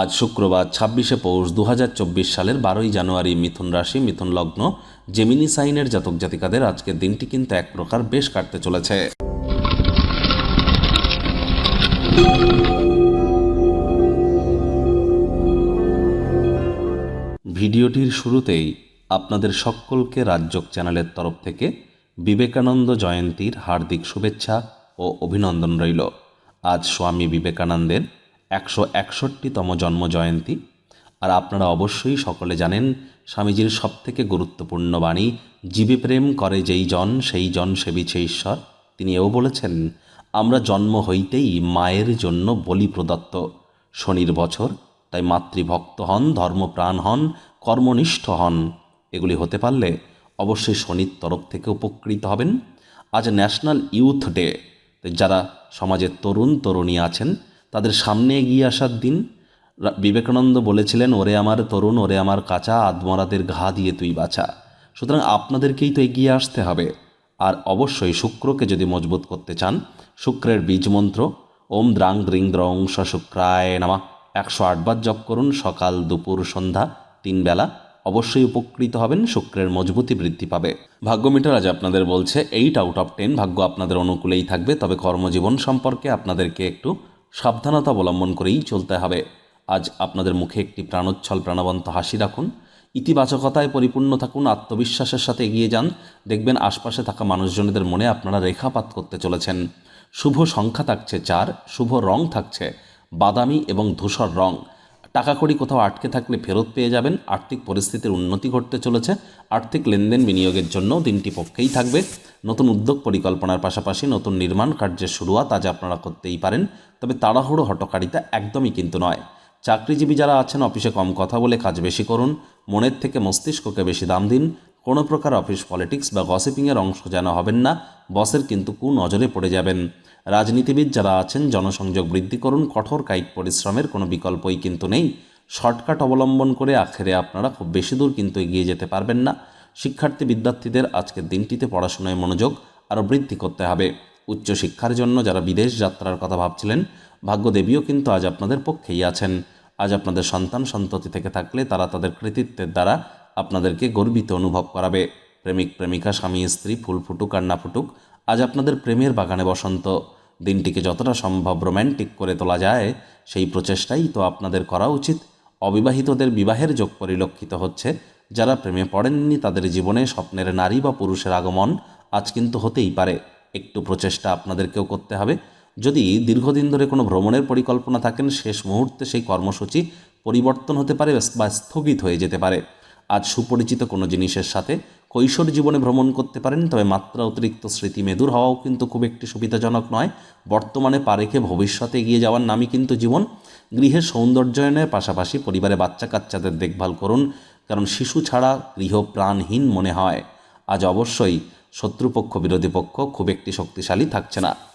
আজ শুক্রবার ছাব্বিশে পৌষ দু হাজার চব্বিশ সালের বারোই জানুয়ারি মিথুন রাশি, মিথুন লগ্ন জেমিনি সাইনের জাতক জাতিকাদের আজকের দিনটি কিন্তু এক প্রকার বেশ কাটতে চলেছে। ভিডিওটির শুরুতেই আপনাদের সকলকে রাজ্যক চ্যানেলের তরফ থেকে বিবেকানন্দ জয়ন্তীর হার্দিক শুভেচ্ছা ও অভিনন্দন রইল। আজ স্বামী বিবেকানন্দের একশো একষট্টিতম জন্ম জয়ন্তী আর আপনারা অবশ্যই সকলে জানেন, স্বামীজির সবথেকে গুরুত্বপূর্ণ বাণী, জীবে প্রেম করে যেই জন, সেই জন সেবিছে ঈশ্বর। তিনি এও বলেছেন, আমরা জন্ম হইতেই মায়ের জন্য বলি প্রদত্ত। শনির বছর, তাই মাতৃভক্ত হন, ধর্মপ্রাণ হন, কর্মনিষ্ঠ হন। এগুলি হতে পারলে অবশ্যই শনির তরফ থেকে উপকৃত হবেন। আজ ন্যাশনাল ইউথ ডে যারা সমাজের তরুণ, তরুণী আছেন তাদের সামনে এগিয়ে আসার দিন বিবেকানন্দ বলেছিলেন, ওরে আমার তরুণ, ওরে আমার কাঁচা আদমরাদের ঘা দিয়ে তুই বাঁচা সুতরাং আপনাদেরকেই তো এগিয়ে আসতে হবে। আর অবশ্যই শুক্রকে যদি মজবুত করতে চান, শুক্রের বীজ মন্ত্র, ওম দ্রাং দ্রিং দ্রং স শুক্রায় নামা। একশো আটবার জপ করুন, সকাল, দুপুর, সন্ধ্যা, তিন বেলা। অবশ্যই উপকৃত হবেন, শুক্রের মজবুতি বৃদ্ধি পাবে। ভাগ্য মিটার আজ আপনাদের বলছে, এইট আউট অফ টেন ভাগ্য আপনাদের অনুকূলেই থাকবে। তবে কর্মজীবন সম্পর্কে আপনাদেরকে একটু সাবধানতা অবলম্বন করেই চলতে হবে। আজ আপনাদের মুখে একটি প্রাণোচ্ছল প্রাণবন্ত হাসি রাখুন। ইতিবাচকতায় পরিপূর্ণ থাকুন, আত্মবিশ্বাসের সাথে এগিয়ে যান। দেখবেন আশপাশে থাকা মানুষজনদের মনে আপনারা রেখাপাত করতে চলেছেন। শুভ সংখ্যা থাকছে চার, শুভ রং থাকছে বাদামি এবং ধূসর রং। টাকা কড়ি কোথাও আটকে থাকলে ফেরত পেয়ে যাবেন। আর্থিক পরিস্থিতির উন্নতি ঘটতে চলেছে। আর্থিক লেনদেন বিনিয়োগের জন্য দিনটি পক্ষেই থাকবে। নতুন উদ্যোগ পরিকল্পনার পাশাপাশি নতুন নির্মাণ কার্যের শুরুয়াত আজ আপনারা করতেই পারেন। তবে তাড়াহুড়ো হটকারিতা একদমই কিন্তু নয়। চাকরিজীবী যারা আছেন, অফিসে কম কথা বলে কাজ বেশি করুন। মনের থেকে মস্তিষ্ককে বেশি দাম দিন। কোনো প্রকার অফিস পলিটিক্স বা গসিপিংয়ের অংশ যেন হবেন না। বসের কিন্তু কু নজরে পড়ে যাবেন। রাজনীতিবিদ যারা আছেন, জনসংযোগ বৃদ্ধি করুন, কঠোর কায়িক পরিশ্রমের কোনো বিকল্পই কিন্তু নেই। শর্টকাট অবলম্বন করে আখেরে আপনারা খুব বেশি দূর কিন্তু এগিয়ে যেতে পারবেন না। শিক্ষার্থী বিদ্যার্থীদের আজকের দিনটিতে পড়াশোনায় মনোযোগ আরও বৃদ্ধি করতে হবে। উচ্চশিক্ষার জন্য যারা বিদেশ যাত্রার কথা ভাবছিলেন, ভাগ্যদেবীও কিন্তু আজ আপনাদের পক্ষেই আছেন। আজ আপনাদের সন্তান সন্ততি থেকে থাকলে তারা তাদের কৃতিত্বের দ্বারা আপনাদেরকে গর্বিত অনুভব করাবে। প্রেমিক, প্রেমিকা, স্বামী, স্ত্রী, ফুল ফুটুক আর না ফুটুক আজ আপনাদের প্রেমের বাগানে বসন্ত। দিনটিকে যতটা সম্ভব রোম্যান্টিক করে তোলা যায়, সেই প্রচেষ্টাই তো আপনাদের করা উচিত। অবিবাহিতদের বিবাহের যোগ পরিলক্ষিত হচ্ছে। যারা প্রেমে পড়েননি, তাদের জীবনে স্বপ্নের নারী বা পুরুষের আগমন আজ কিন্তু হতেই পারে। একটু প্রচেষ্টা আপনাদেরকেও করতে হবে। যদি দীর্ঘদিন ধরে কোনো ভ্রমণের পরিকল্পনা থাকেন, শেষ মুহূর্তে সেই কর্মসূচি পরিবর্তন হতে পারে বা স্থগিত হয়ে যেতে পারে। আজ সুপরিচিত কোনো জিনিসের সাথে কৈশোর জীবনে ভ্রমণ করতে পারেন, তবে মাত্রা অতিরিক্ত স্মৃতি মেদুর হওয়াও কিন্তু খুব একটি সুবিধাজনক নয়। বর্তমানে পা রেখে ভবিষ্যতে এগিয়ে যাওয়ার নামই কিন্তু জীবন। গৃহের সৌন্দর্যায়নের পাশাপাশি পরিবারে বাচ্চা কাচ্চাদের দেখভাল করুন, কারণ শিশু ছাড়া গৃহ প্রাণহীন মনে হয়। আজ অবশ্যই শত্রুপক্ষ, বিরোধী পক্ষ খুব একটি শক্তিশালী থাকছে না।